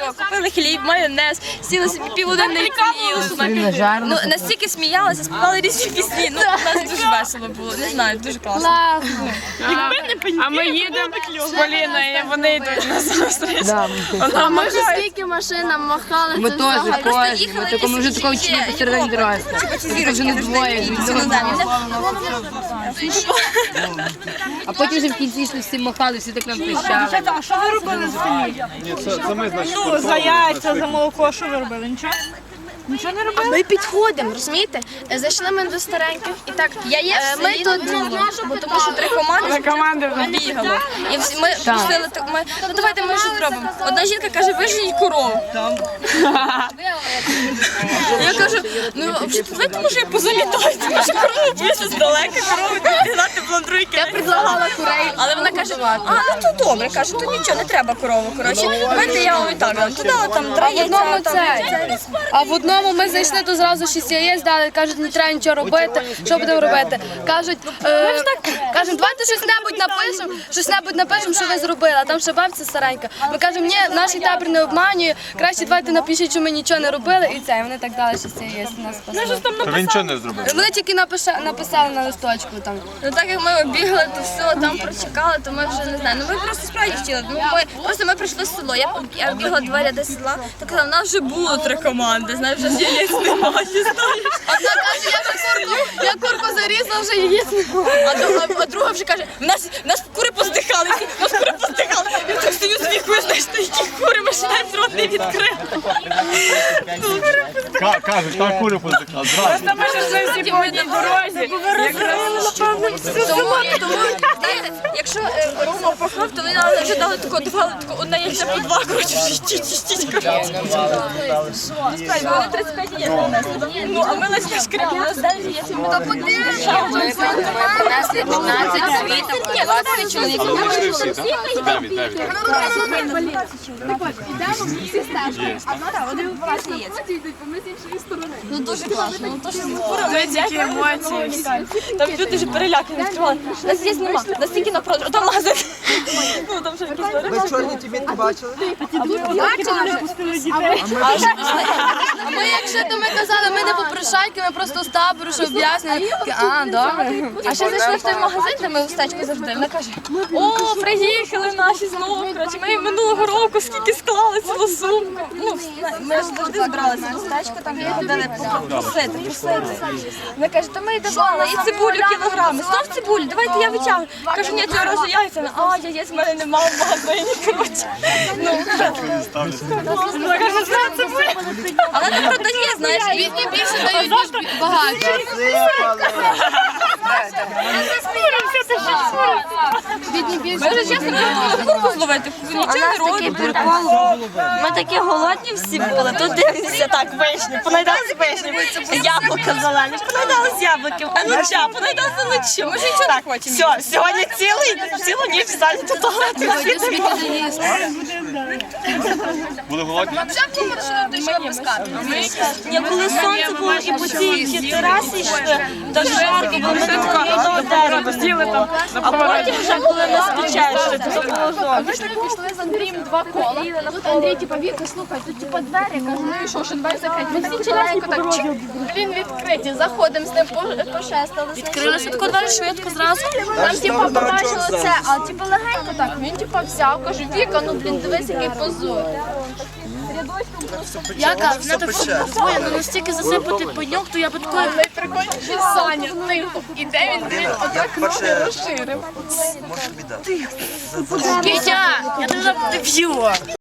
все, купили хліб, майонез, сіли собі півгодини їли. Ну, настільки сміялися, співали різні пісні. Ну, у нас дуже весело було, не знаю, дуже класно. А ми їдемо з Поліною, і вони йдуть на зустріч. А ми вже скільки машинам махали. Ми це теж взагалі. їхали ми такому вже такого чуть посередині дороги. Ми вже не двоє. А потім вже в кінці йшли всі махали, всі так нам прищали. А що ви робили селі? Ні, це, це ми, значить, Ну, за яйця, за молоко, що ви робили? Нічого? Нічого не робили? Ми підходимо, розумієте? Е, Зайшли ми до стареньких і так. Я є е, ми тут не бо тому що три команди Команди бігало. І всі ми пустили так. Ми ну давайте ми що зробимо. Одна жінка каже, виженіть корову. Я кажу, ну давайте може позамітайте, може корову боюся здалека, корову підігнати було другий Я предлагала курей. Але вона каже, а ну то добре, каже, то нічого, не треба корову. Коротше, давайте я вам так дам. Туди там три яйця. там, А в одному ми зайшли, то зразу шість яєць дали, кажуть, не треба нічого робити. Що будемо робити? Кажуть, е, кажуть, давайте щось небудь напишемо, щось небудь напишемо, що ви зробили. А там ще бабця старенька. Ми кажемо, ні, наш табір не обманює, краще давайте напишіть, що ми нічого не робили, і це. І вони так дали шість яєць нас спасли. він нічого не зробив. Вони тільки напиша- написали на листочку там. Ну так як ми бігли, то все там прочекали, то ми вже не знаю. Ну ми просто справді хотіли. Ну ми просто ми прийшли в село. Я, я бігла два ряди села, то казала, у нас вже було три команди. Знаєш, вже ж яєць немає. знаєш. Одна каже, я курку, я курку зарізала, вже було. А друга, а друга вже каже, в нас, в нас кури поздихали, в нас кури поздихали. Я так стою сміхую, знаєш, та які кури, ми ще навіть рот не відкрили. Ка- Кажуть, так курю позикав, зразу. Ми ж вже всі по одній дорозі. Тому, тому знаєте, якщо е, Рома пахав, то вони нам вже дали тако, давали тако, одна яйця по два, коротше, вже щіть, щіть, коротше. Справді, вони 35 яєць принесли. Ну, а ми лише шкрябли, у нас 9 яєць. Ми то Принесли 15 світів, Ні, ну, 20 чоловік. Але вони йшли всі, так? Ну, дуже класно. Ну, то, що Такі емоції. Там люди вже перелякані відкривали. Нас здесь нема, нас тільки на продаж. Там магазин. Ну, там вже якісь Ви чорні тімінки бачили? А ми якщо то ми казали, ми не попрошайки, ми просто з табору, що об'яснюємо. А, добре. А ще зайшли в той магазин, де ми устечку завжди. Вона каже: О, приїхали наші знову. Коротше, ми минулого року скільки склали цілу сумку. Ну, ми ж завжди збиралися в устечку, там і ходили просити, просити. Вона каже, то ми й давали, і цибулю кілограми. Знов цибулю, давайте я витягну. Кажу, ні, цього разу яйця. А, яєць в мене немає в магазині. Коротше. Ну, але не продає, знаєш. Бідні більше дають, ніж багаті. Вже чесно курку зловити, нічого не робимо. Ми такі голодні всі були, тут дивимося так, вишні, понайдались вишні, яблука зелені, понайдались яблуки, а ніча, понайдалися нічу. Ми ж нічого не хочемо. Все, сьогодні цілий, цілу ніч до туалету. Були голодні? Ні, коли сонце було і по цій терасі йшли, так жарко, бо ми до дерева. Сіли там А потім вже коли було зовсім. Ми ж так пішли з Андрієм два кола. Тут Андрій, типа, Віка, слухай, тут типа двері, кажу, ну і що, що двері закриті? Ми всі чоловіку так чик, він відкриті, заходимо з ним, по- пошестили. Відкрилися тако двері швидко зразу. Там, типа, побачили це, а типа легенько так, він типа взяв, каже, Віка, ну блін, дивись, який позор. Я кажу, вона так своє, ну настільки засипати пеньок, то я би такою Найприкольніше Саня, тихо, іде він, блін, отак ноги розширив. Може біда. Кітя, я тебе заб'ю.